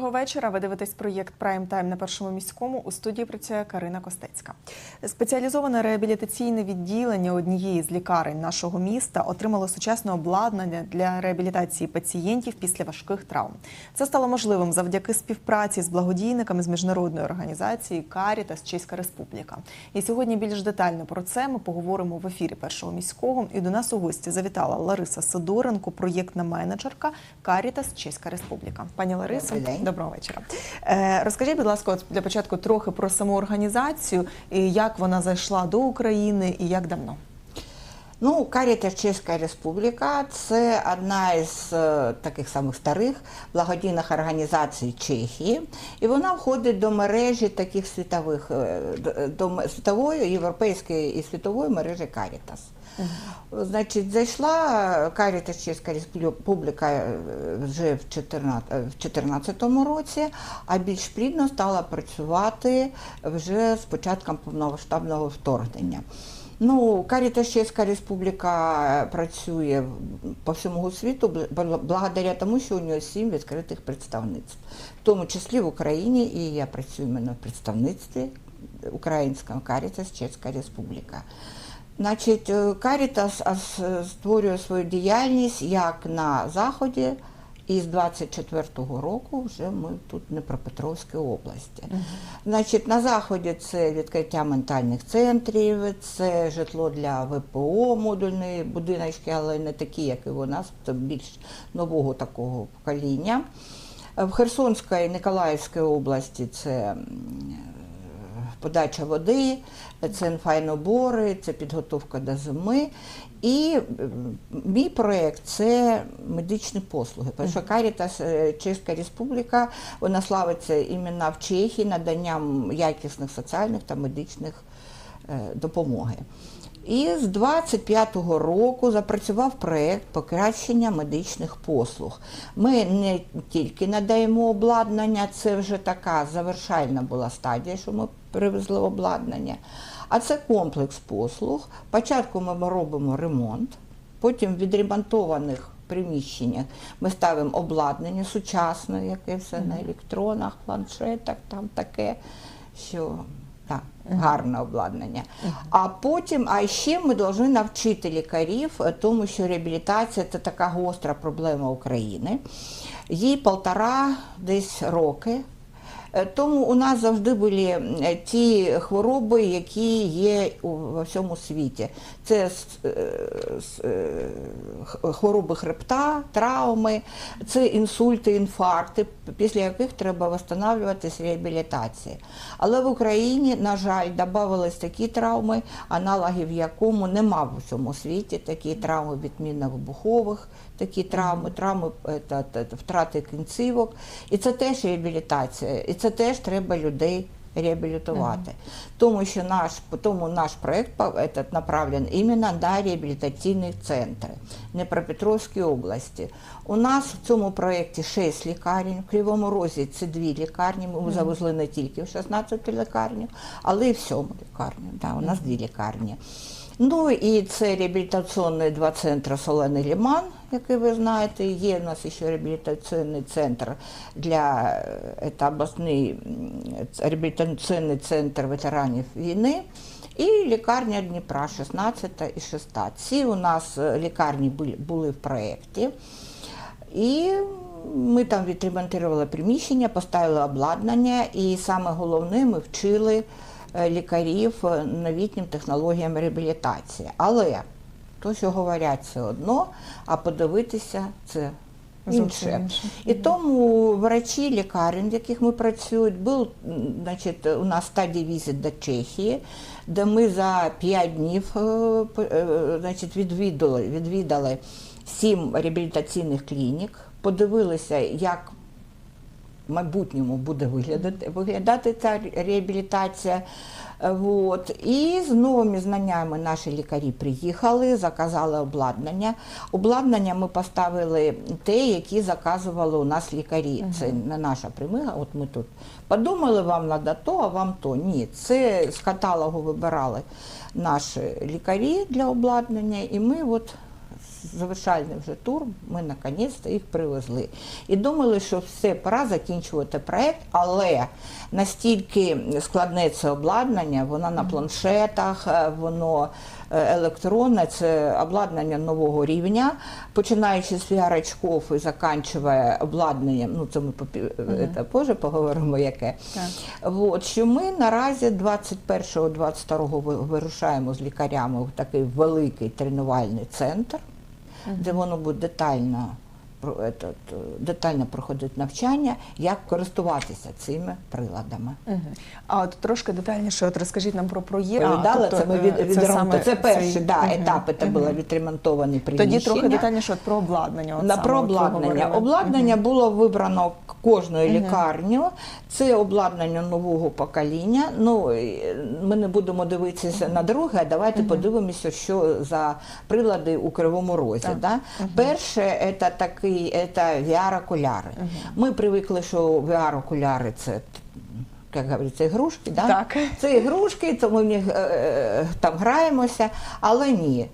Доброго вечора. Ви дивитесь проєкт Прайм Тайм на першому міському. У студії працює Карина Костецька. Спеціалізоване реабілітаційне відділення однієї з лікарень нашого міста отримало сучасне обладнання для реабілітації пацієнтів після важких травм. Це стало можливим завдяки співпраці з благодійниками з міжнародної організації Карітас Чеська Республіка. І сьогодні більш детально про це ми поговоримо в ефірі першого міського. І до нас у гості завітала Лариса Сидоренко, проєктна менеджерка Карітас Чеська Республіка. Пані Добрий день. Доброго вечора. Е, розкажіть, будь ласка, для початку трохи про саму організацію, і як вона зайшла до України і як давно. Ну, Карітас Чеська Республіка це одна із е, таких самих старих благодійних організацій Чехії, і вона входить до мережі таких світових е, до світової, європейської і світової мережі Карітас. Значить, зайшла Карітас Чеська Республіка е, вже в 2014 році, а більш плідно стала працювати вже з початком повномасштабного вторгнення. Ну, Карітас Чеська Республіка працює по всьому світу благодаря тому, що у нього сім відкритих представництв, в тому числі в Україні, і я працюю іменно в представництві українського Карітас Чеська Республіка. Значить, е, Карітас створює свою діяльність як на Заході, і з 24-го року вже ми тут в Дніпропетровській області. Значить, на Заході це відкриття ментальних центрів, це житло для ВПО, модульні будиночки, але не такі, як і у нас, це більш нового такого покоління. В Херсонській і Миколаївській області це подача води, це файнобори, це підготовка до зими. І мій проєкт це медичні послуги. Тому що Карітас е, Чеська Республіка вона славиться іменно в Чехії наданням якісних соціальних та медичних е, допомоги. І з 25-го року запрацював проєкт покращення медичних послуг. Ми не тільки надаємо обладнання, це вже така завершальна була стадія, що ми привезли обладнання. А це комплекс послуг. Спочатку ми робимо ремонт, потім в відремонтованих приміщеннях ми ставимо обладнання сучасне, яке все на електронах, планшетах, там таке, що гарне обладнання. А потім, а ще ми повинні навчити лікарів тому, що реабілітація це така гостра проблема України. Їй полтора десь роки. Е, Тому у нас завжди були ті хвороби, які є у всьому світі. Це е, е, хвороби хребта, травми, це інсульти, інфаркти, після яких треба встановлюватись реабілітація. Але в Україні, на жаль, додавались такі травми, аналогів якому нема в усьому світі, такі травми від мінно-вибухових, такі травми, травми е, та втрати кінцівок. І це теж реабілітація, і це теж треба людей реабілітувати. Тому що наш, тому наш проект по- этот направлен іменно на реабілітаційні центри Дніпропетровської області. У нас в цьому проєкті 6 лікарень, в Кривому Розі це дві лікарні. Ми завезли не тільки в 16 лікарню, але й в 7 лікарню. Да, у нас дві лікарні. Ну і це реабілітаційні два центри Солений Ліман, який ви знаєте. Є у нас ще реабілітаційний центр для це обласний реабілітаційний центр ветеранів війни. І лікарня Дніпра 16 і 16. Ці у нас е, лікарні були, в проєкті. І ми там відремонтували приміщення, поставили обладнання, і саме головне, ми вчили лікарів е, новітнім технологіям реабілітації. Але то, що говорять, це одно, а подивитися це інше. І тому врачі лікарень, в яких ми працюємо, був значить, у нас стадій візит до Чехії, де ми за 5 днів е, е, значить, відвідали, відвідали сім реабілітаційних клінік, подивилися, як майбутньому буде виглядати, виглядати ця реабілітація. Вот. І з новими знаннями наші лікарі приїхали, заказали обладнання. Обладнання ми поставили те, які заказували у нас лікарі. Це не наша примига. От ми тут подумали, вам треба то, а вам то. Ні, це з каталогу вибирали наші лікарі для обладнання, і ми от завершальний вже тур, ми наконець-то їх привезли. І думали, що все, пора закінчувати проект, але настільки складне це обладнання, воно на планшетах, е, воно е, електронне, це обладнання нового рівня, починаючи з VR-очков і заканчує обладнанням, ну це ми попі- це позже поговоримо, яке. Так. От, що ми наразі 21-22 ви- вирушаємо з лікарями в такий великий тренувальний центр, де воно буде детально, етот, е, детально проходити навчання, як користуватися цими приладами. Мгм. А от трошки детальніше, от розкажіть нам про проєкт. Тобто, це ми е, від, це відремонтували. саме Це перший цей- да, етап, це мгм. було відремонтовані Тоді трохи детальніше от про обладнання. От На саме, про обладнання. Обладнання було вибрано кожною Мгм. лікарню. Це обладнання нового покоління. Ну ми не будемо дивитися на друге. а Давайте подивимося, що за прилади у кривому розі. Так. Да? Перше, це такий це VR-окуляри. Ми звикли, що VR-окуляри це. Як говориться, ігрушки, да? Так. Це ігрушки, то ми в них е, е, там граємося, але ні.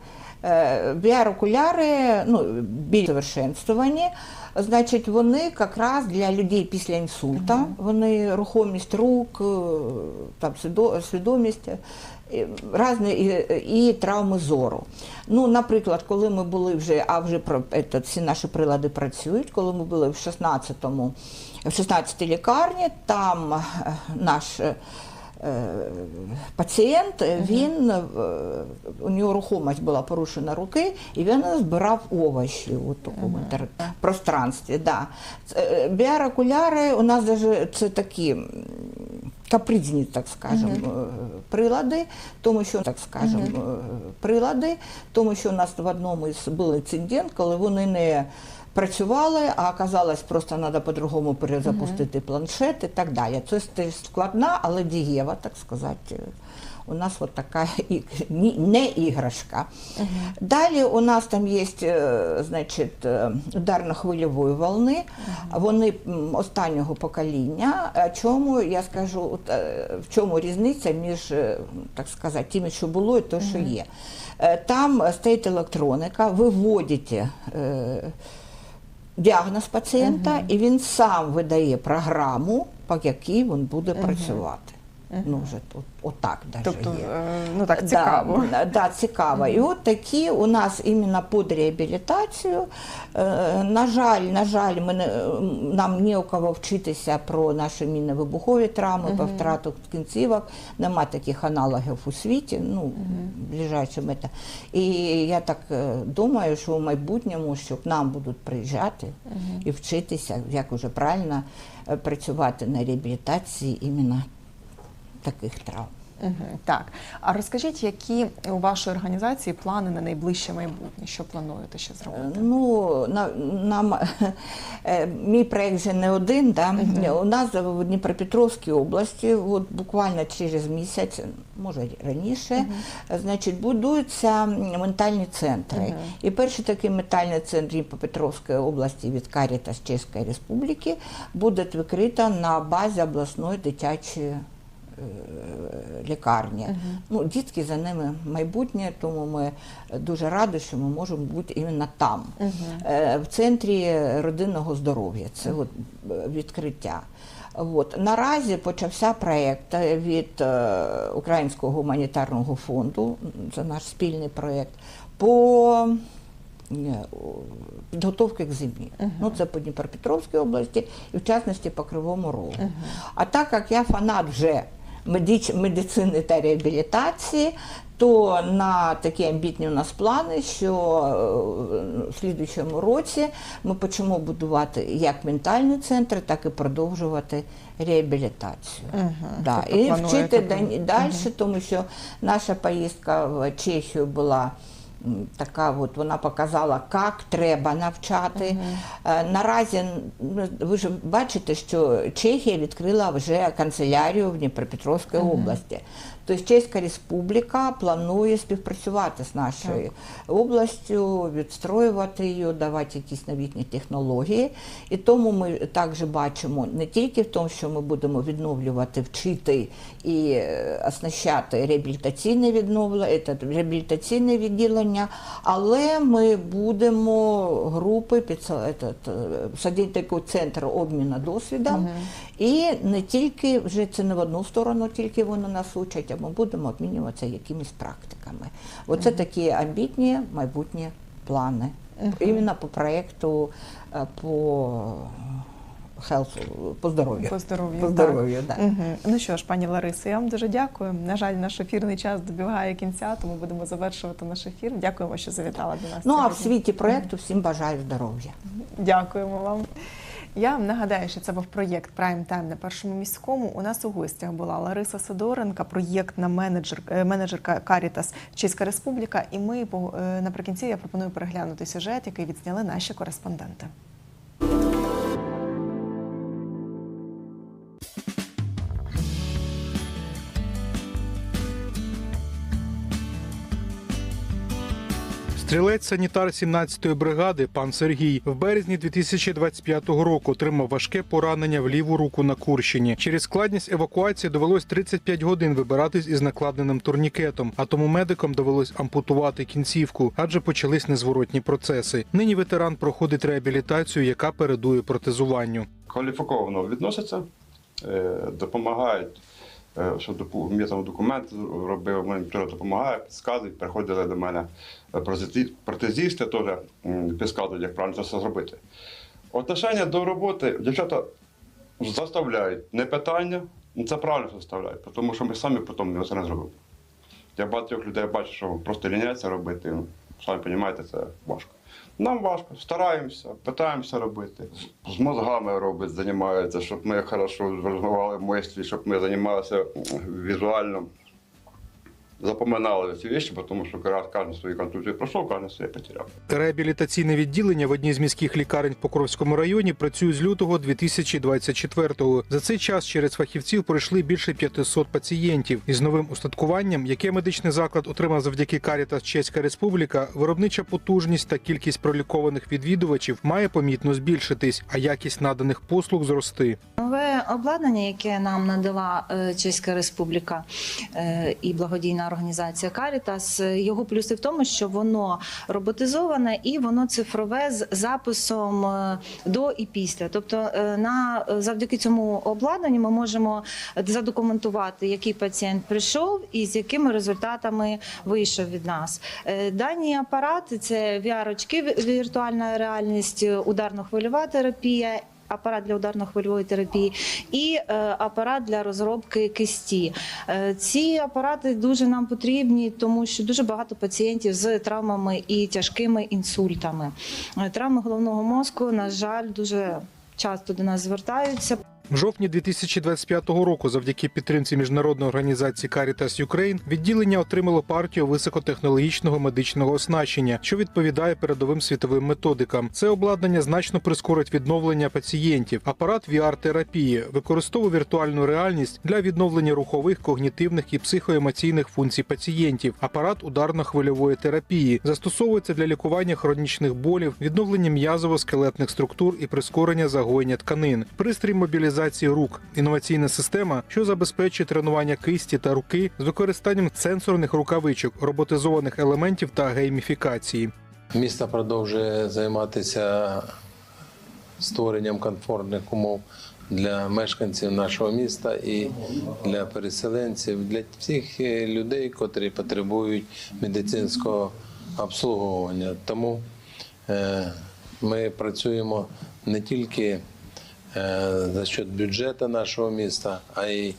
Е, VR-окуляри ну, більш совершенствовані, значить, вони якраз для людей після інсульта, вони рухомість рук, е, там, свідомість. е, Разні і, і травми зору. Ну, наприклад, коли ми були вже, а вже про ето, всі наші прилади працюють, коли ми були в 16-му, в 16-й лікарні, там е, наш пацієнт, е, він е, у нього рухомість була порушена руки, і він збирав овочі у такому пространстві. Да. Це, е, Біар-окуляри у нас даже це такі. Капризні, так скажемо, е, прилади, тому що так скажемо, е, прилади, тому що у нас в одному із був інцидент, коли вони не працювали, а оказалось, просто треба по-другому перезапустити планшет і так далі. Це теж складна, але дієва, так сказати. У нас от така і- ні- не іграшка. Далі у нас там є е, значить, е, ударно-хвильової волни. Вони м, останнього покоління. Чому я скажу, е, в чому різниця між е, так сказати, тим, що було, і те, що є. Е, Там стоїть електроніка, ви вводите. Діагноз пацієнта, і він сам видає програму, по якій він буде працювати. Ну, вже от, отак даже Тобто, є. е, ну так, цікаво. Да, да, цікаво. І от такі у нас іменно під реабілітацію. Е, на жаль, на жаль, ми не, нам не у кого вчитися про наші мінно-вибухові травми, по втрату кінцівок. Нема таких аналогів у світі, ну, ближайшим это. І я так е, думаю, що в майбутньому, що к нам будуть приїжджати і вчитися, як уже правильно е, працювати на реабілітації іменно таких травм. Так. А розкажіть, які у вашої організації плани на найближче майбутнє? Що плануєте ще зробити? Ну, на, нам, е, мій проєкт вже не один. Да? У нас в Дніпропетровській області, от буквально через місяць, може раніше, значить, будуються ментальні центри. І перший такий ментальний центр Дніпропетровської області від Карітас Чеської Республіки буде відкрито на базі обласної дитячої е, лікарні. Ну, дітки за ними майбутнє, тому ми дуже раді, що ми можемо бути іменно там, е, в центрі родинного здоров'я. Це от е, відкриття. От. Наразі почався проєкт від Українського гуманітарного фонду, це наш спільний проєкт, по підготовки к зимі. Ну, це по Дніпропетровській області і в частності по Кривому Рогу. А так як я фанат вже медицини та реабілітації, то на такі амбітні у нас плани, що е, в слідуючому році ми почнемо будувати як ментальні центри, так і продовжувати реабілітацію. Угу, Да. Тобто І вчити там- далі, тому що наша поїздка в Чехію була. Така от вона показала, як треба навчати. Угу. Наразі ну, ви ж бачите, що Чехія відкрила вже канцелярію в Дніпропетровській області. Тобто Чеська Республіка планує співпрацювати з нашою областю, відстроювати її, давати якісь новітні технології. І тому ми також бачимо не тільки в тому, що ми будемо відновлювати, вчити і е, оснащати реабілітаційне відновлення, реабілітаційне відділення, але ми будемо групи під е, садити центр обміну досвідом. І не тільки вже це не в одну сторону, тільки вони нас учать, а ми будемо обмінюватися якимись практиками. Оце такі амбітні майбутні плани. Іменно по проєкту е, по health, по здоров'ю. По здоров'ю, По так. здоров'ю, да. Мгм. Ну що ж, пані Ларисо, я вам дуже дякую. На жаль, наш ефірний час добігає кінця, тому будемо завершувати наш ефір. Дякуємо, що завітала до нас. Ну а в світі проєкту всім бажаю здоров'я. Дякуємо вам. Я вам нагадаю, що це був проєкт Прайм Тайм на першому міському. У нас у гостях була Лариса Сидоренка, проєктна менеджер, е, менеджерка Карітас Чеська Республіка. І ми е, наприкінці я пропоную переглянути сюжет, який відзняли наші кореспонденти. Стрілець санітар 17-ї бригади пан Сергій в березні 2025 року отримав важке поранення в ліву руку на Курщині. Через складність евакуації довелось 35 годин вибиратись із накладеним турнікетом, а тому медикам довелось ампутувати кінцівку, адже почались незворотні процеси. Нині ветеран проходить реабілітацію, яка передує протезуванню. кваліфіковано відносяться, е, допомагають, що допу- я там документи робив, мені допомагає, підказують, приходили до мене е, протезісти, теж підказують, як правильно це все зробити. Отношення до роботи дівчата заставляють, не питання, ну, це правильно що заставляють, тому що ми самі потім не це не зробимо. Я багатьох людей бачу, що просто ліняться робити. Самі розумієте, це важко. Нам важко, стараємося, питаємося робити. З мозгами робить, займаються, щоб ми хорошо розвивали мислі, щоб ми займалися візуально. Запоминали ці речі, тому що кожен свої контузії пройшов, кожен своє потеряв. Реабілітаційне відділення в одній з міських лікарень в Покровському районі працює з лютого 2024-го. За цей час через фахівців пройшли більше 500 пацієнтів. Із новим устаткуванням, яке медичний заклад отримав завдяки Карітас Чеська Республіка, виробнича потужність та кількість пролікованих відвідувачів має помітно збільшитись, а якість наданих послуг зрости. Нове обладнання, яке нам надала е, Чеська Республіка е, і благодійна організація е, його плюси в тому, що воно роботизоване і воно цифрове з записом е, до і після. Тобто, е, на завдяки цьому обладнанню ми можемо задокументувати, який пацієнт прийшов і з якими результатами вийшов від нас. Е, Дані апарати це VR-очки, віртуальна реальність, ударно-хвильова терапія апарат для ударно-хвильової терапії і е, апарат для розробки кисті. Е, ці апарати дуже нам потрібні, тому що дуже багато пацієнтів з травмами і тяжкими інсультами. Е, Травми головного мозку, на жаль, дуже часто до нас звертаються. В жовтні 2025 року, завдяки підтримці міжнародної організації Caritas Ukraine, відділення отримало партію високотехнологічного медичного оснащення, що відповідає передовим світовим методикам. Це обладнання значно прискорить відновлення пацієнтів. Апарат VR-терапії використовує віртуальну реальність для відновлення рухових, когнітивних і психоемоційних функцій пацієнтів. Апарат ударно-хвильової терапії застосовується для лікування хронічних болів, відновлення м'язово-скелетних структур і прискорення загоєння тканин. Пристрій мобілізації рук, інноваційна система, що забезпечує тренування кисті та руки з використанням сенсорних рукавичок, роботизованих елементів та гейміфікації. Місто продовжує займатися створенням комфортних умов для мешканців нашого міста і для переселенців, для всіх е, людей, котрі потребують медицинського обслуговування. Тому е, ми працюємо не тільки за счет бюджету нашого міста, а й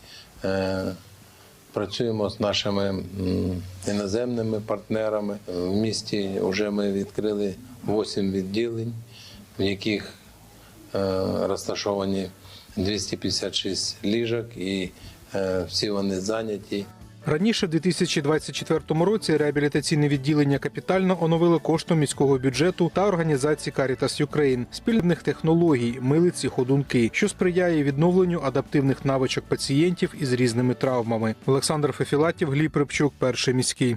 е, Працюємо з нашими іноземними партнерами. В місті вже ми відкрили 8 відділень, в яких е, розташовані 256 ліжок, і е, всі вони зайняті. Раніше, в 2024 році, реабілітаційне відділення капітально оновили коштом міського бюджету та організації Caritas Ukraine спільних технологій, милиці, ходунки, що сприяє відновленню адаптивних навичок пацієнтів із різними травмами. Олександр Фефілатів, Гліб Рибчук, перший міський.